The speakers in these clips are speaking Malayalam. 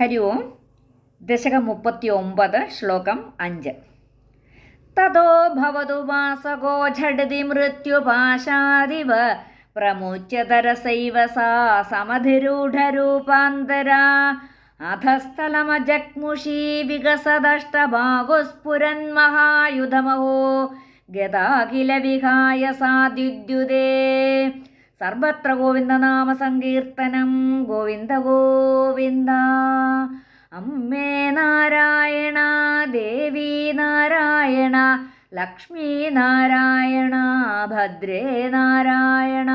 ഹരി ഓം. ദശകം മുപ്പത്തി ഒമ്പത് ശ്ലോകം അഞ്ച്. തതോ ഭവതു വാസകോ ഝടതി മൃത്യുപാശാദിവ പ്രമുച്യതരസൈവ സാ സമധിരൂഢരൂപാന്തരാ. അധസ്ഥലമജഗ്മുഷീ വികസദഷ്ടഭാഗുസ്ഫുരൻ മഹായുധമഹോ ഗതാഖില വിഹായ സാദ്യുദ്യുതേ സർവത്ര ഗോവിന്ദനാമ സങ്കീർത്തനം. ഗോവിന്ദ ഗോവിന്ദ. അമ്മേ നാരായണ ദേവി നാരായണ ലക്ഷ്മീ നാരായണ ഭദ്രേ നാരായണ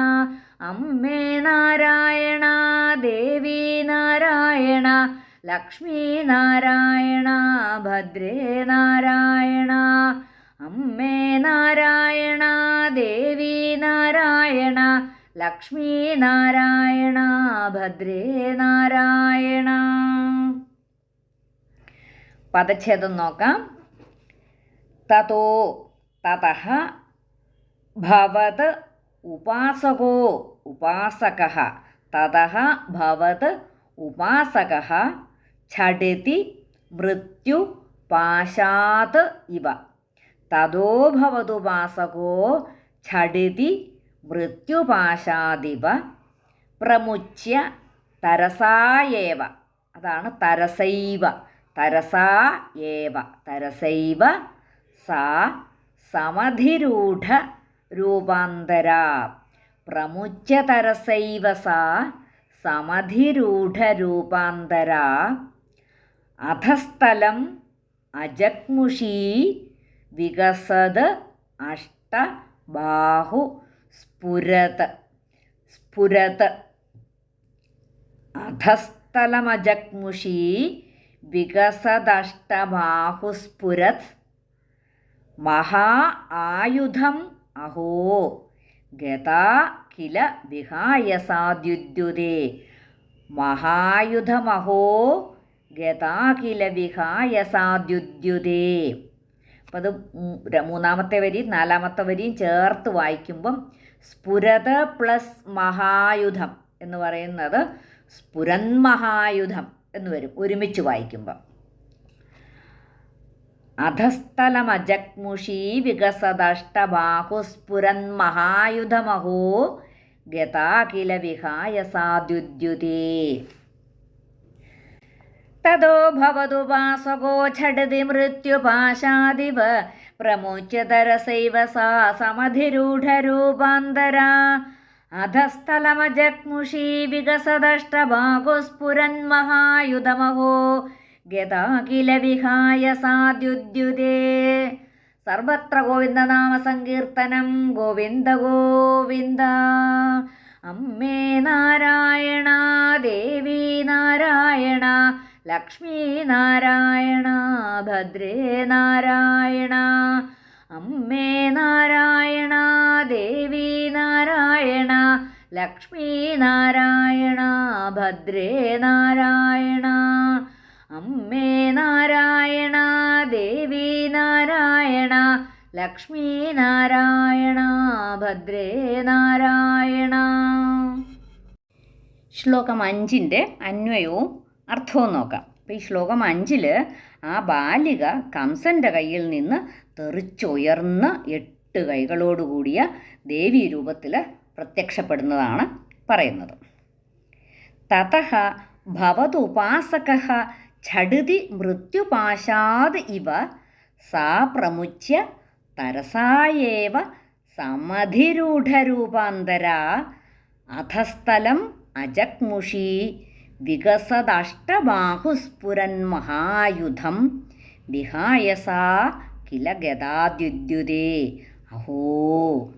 അമ്മേ നാരായണ ദേവി നാരായണ ലക്ഷ്മീ നാരായണ ഭദ്രേ നാരായണ അമ്മേ നാരായണ ദേവി നാരായണ ലക്ഷ്മീ നാരായണ ഭദ്രേ നാരായണ പദച്ഛേദം നോക്കാം. തതോ തത ഭവത് ഉപാസകോ ഉപാസക. തതः ഭവത് ഉപാസക. ഛടതി മൃത്യു പാശാത് ഇവ. തതോ ഭവതുപാസകോ ഛടതി മൃത്യുപാശാദിവ പ്രമുച്യ തരസായേവ. അതാണ് തരസൈവ. തരസാ ഏവ തരസൈവ സാ സമധിരൂഢ രൂപാന്തര. പ്രമുച്യ തരസൈവ സാ സമധിരൂഢ രൂപാന്തര. അധസ്ഥലം അജഗ്മുഷീ വികസത് അഷ്ടബാഹു സ്ഫുരത് സ്ഫുരത. അധസ്ഥലമജഗ്മുഷി വികസദഷ്ടബാഹുസ്ഫുരത്. മഹാ ആയുധം അഹോ ഗതാ കില വിഹായ സാദ്യുദ്യുതേ മഹായുധമഹോ ഗതാ കില വിഹായ സാദ്യുദ്യുതേ അപ്പം അത് മൂന്നാമത്തെ വരിയും നാലാമത്തെ വരിയും ചേർത്ത് വായിക്കുമ്പം സ്ഫുരത പ്ലസ് മഹായുധം എന്ന് പറയുന്നത് സ്ഫുരന്മഹായുധം എന്ന് വരും ഒരുമിച്ച് വായിക്കുമ്പം. അധസ്ഥലമജഗ്മുഷീ വികസദഷ്ടബാഹുസ്ഫുരൻ മഹായുധമഹോ ഗതാ വിഹായ സാദ്യുദ്യുതേ. തതോ ഭവതുപാസകോ ഝടതി മൃത്യുപാശാദിവ പ്രമുച്യതരസൈവ സാ സമധിരൂഢരൂപാന്തരാ. അധസ്ഥലമജഗ്മുഷീ വികസദഷ്ടഭാഗുസ്ഫുരന്മഹായുധമഹോ ഗതാകില ഗതാ കില വിഹായ സാദ്യുദ്യുതേ. സർവത്ര ഗോവിന്ദനാമ സങ്കീർത്തനം ഗോവിന്ദ ഗോവിന്ദ. അമ്മേ നാരായണ ദേവി നാരായണ ലക്ഷ്മീ നാരായണ ഭദ്രേ നാരായണ അമ്മേ നാരായണ ദേവി നാരായണ ലക്ഷ്മീ നാരായണ ഭദ്രേ നാരായണ അമ്മേ നാരായണ ദേവി നാരായണ ലക്ഷ്മീ നാരായണ ഭദ്രേ നാരായണ. ശ്ലോകം അഞ്ചിന്റെ അന്വയവും അർത്ഥവും നോക്കാം. അപ്പോൾ ഈ ശ്ലോകം അഞ്ചിൽ ആ ബാലിക കംസന്റെ കയ്യിൽ നിന്ന് തെറിച്ചുയർന്ന എട്ട് കൈകളോടുകൂടിയ ദേവീ രൂപത്തിൽ പ്രത്യക്ഷപ്പെടുന്നതാണ് പറയുന്നത്. തതഹ ഭവതുപാസക ഛടുതി മൃത്യുപാശാത് ഇവ സാ പ്രമുച്യ തരസായേവ സമധിരൂഢരൂപാന്തര അധസ്ഥലം അജഗ്മുഷീ വികസദഷ്ടബാഹുസ്ഫുരൻ മഹായുധം വിഹായ സാ കില ഗതാദ്യുദ്യുതേ. അഹോ.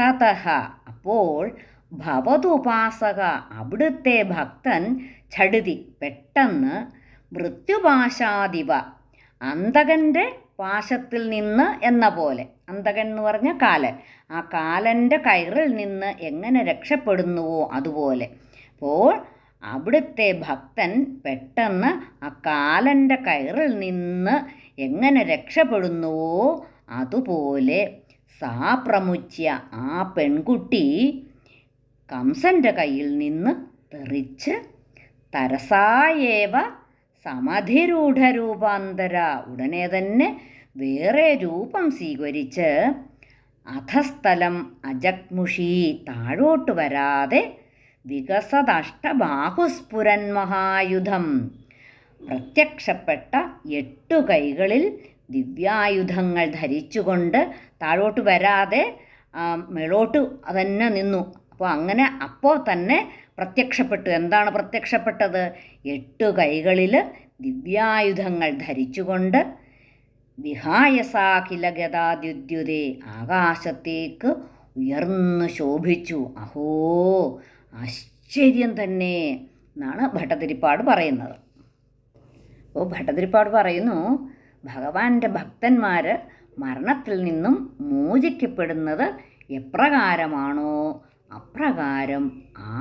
തതഹ. അപ്പോൾ ഭവതുപാസക അവിടുത്തെ ഭക്തൻ ചടുതി പെട്ടെന്ന് മൃത്യുപാശാദിവ. അന്തകന്റെ പാശത്തിൽ നിന്ന് എന്ന പോലെ. അന്തകൻ എന്ന് പറഞ്ഞ കാലൻ. ആ കാലന്റെ കയറിൽ നിന്ന് എങ്ങനെ രക്ഷപ്പെടുന്നുവോ അതുപോലെ. അപ്പോൾ അവിടുത്തെ ഭക്തൻ പെട്ടെന്ന് ആ കാലന്റെ കയറിൽ നിന്ന് എങ്ങനെ രക്ഷപ്പെടുന്നുവോ അതുപോലെ സാപ്രമുച്യ ആ പെൺകുട്ടി കംസന്റെ കയ്യിൽ നിന്ന് തെറിച്ച് തരസായേവ സമധിരൂഢരൂപാന്തര ഉടനെ തന്നെ വേറെ രൂപം സ്വീകരിച്ച് അധസ്ഥലം അജഗ്മുഷി താഴോട്ട് വരാതെ വികസദഷ്ടബാഹുസ്ഫുരൻ മഹായുധം പ്രത്യക്ഷപ്പെട്ട എട്ടു കൈകളിൽ ദിവ്യായുധങ്ങൾ ധരിച്ചുകൊണ്ട് താഴോട്ട് വരാതെ മേളോട്ട് തന്നെ നിന്നു. അപ്പോൾ അങ്ങനെ അപ്പോൾ തന്നെ പ്രത്യക്ഷപ്പെട്ടു. എന്താണ് പ്രത്യക്ഷപ്പെട്ടത്? എട്ടു കൈകളിൽ ദിവ്യായുധങ്ങൾ ധരിച്ചുകൊണ്ട് വിഹായസാഖില ഗതാദ്യുദ്യുതേ ആകാശത്തേക്ക് ഉയർന്നു ശോഭിച്ചു. അഹോ ആശ്ചര്യം തന്നെ എന്നാണ് ഭട്ടതിരിപ്പാട് പറയുന്നത്. അപ്പോൾ ഭട്ടതിരിപ്പാട് പറയുന്നു ഭഗവാന്റെ ഭക്തന്മാർ മരണത്തിൽ നിന്നും മോചിക്കപ്പെടുന്നത് എപ്രകാരമാണോ? അപ്രകാരം ആ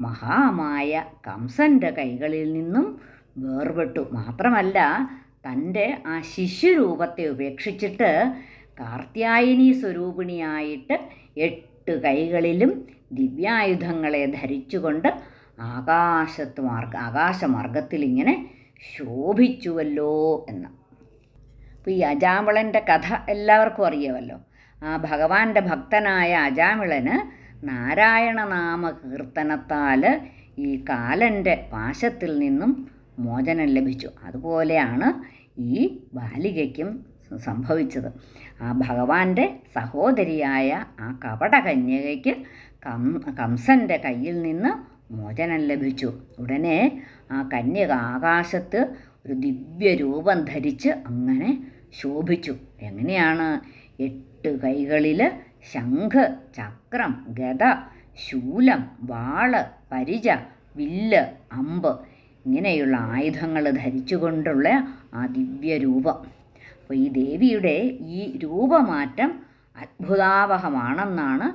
മഹാമായ കംസന്റെ കൈകളിൽ നിന്നും വേർപെട്ടു. മാത്രമല്ല തന്റെ ആ ശിശുരൂപത്തെ ഉപേക്ഷിച്ചിട്ട് കാർത്യായനി സ്വരൂപിണിയായിട്ട് എട്ട് കൈകളിലും ദിവ്യായുധങ്ങളെ ധരിച്ചുകൊണ്ട് ആകാശത്ത് മാർഗ ആകാശമാർഗത്തിൽ ഇങ്ങനെ ശോഭിച്ചുവല്ലോ എന്ന്. അപ്പോൾ ഈ അജാമിളന്റെ കഥ എല്ലാവർക്കും അറിയാമല്ലോ. ആ ഭഗവാന്റെ ഭക്തനായ അജാമിളന് നാരായണനാമ കീർത്തനത്താൽ ഈ കാലന്റെ പാശത്തിൽ നിന്നും മോചനം ലഭിച്ചു. അതുപോലെയാണ് ഈ ബാലികയ്ക്കും സംഭവിച്ചത്. ആ ഭഗവാന്റെ സഹോദരിയായ ആ കപടകന്യകയ്ക്ക് കം കംസന്റെ കയ്യിൽ നിന്ന് മോചനം ലഭിച്ചു. ഉടനെ ആ കന്യക ആകാശത്ത് ഒരു ദിവ്യരൂപം ധരിച്ച് അങ്ങനെ ശോഭിച്ചു. എങ്ങനെയാണ്? എട്ട് കൈകളിൽ ശംഖ് ചക്രം ഗത ശൂലം വാൾ പരിച വില്ല് അമ്പ് ഇങ്ങനെയുള്ള ആയുധങ്ങൾ ധരിച്ചുകൊണ്ടുള്ള ആ ദിവ്യരൂപം. അപ്പോൾ ഈ ദേവിയുടെ ഈ രൂപമാറ്റം അത്ഭുതാവഹമാണെന്നാണ്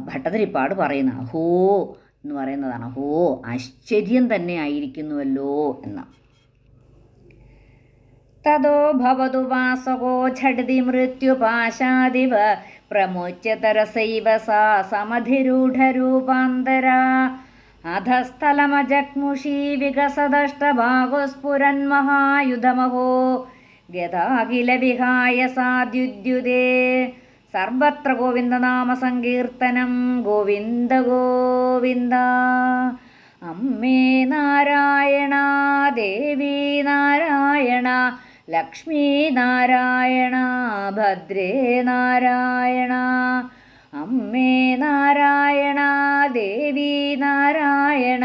ഭട്ടതിരിപ്പാട് പറയുന്നത്. അഹോ എന്ന് പറയുന്നതാണ്. അഹോ ആശ്ചര്യം തന്നെ ആയിരിക്കുന്നുവല്ലോ എന്ന്. തതോ ഭവതു വാസകോ ഝടിതി മൃത്യുപാശാദിവ പ്രമുച്യതരസൈവ സാ സമധിരൂഢരൂപാന്തര. അധസ്ഥലമജഗ്മുഷീ വികസദഷ്ടഭാഗുസ്ഫുരൻ മഹായുധമഹോ ഗതാഖില വിഹായ സാദ്യുദ്യുതേ. സർവത്ര ഗോവിന്ദനാമസങ്കീർത്തനം ഗോവിന്ദ ഗോവിന്ദ. അമ്മേ നാരായണ ദേവി നാരായണ ലക്ഷ്മീ നാരായണ ഭദ്രേ നാരായണ. അമ്മേ നാരായണ ദേവി നാരായണ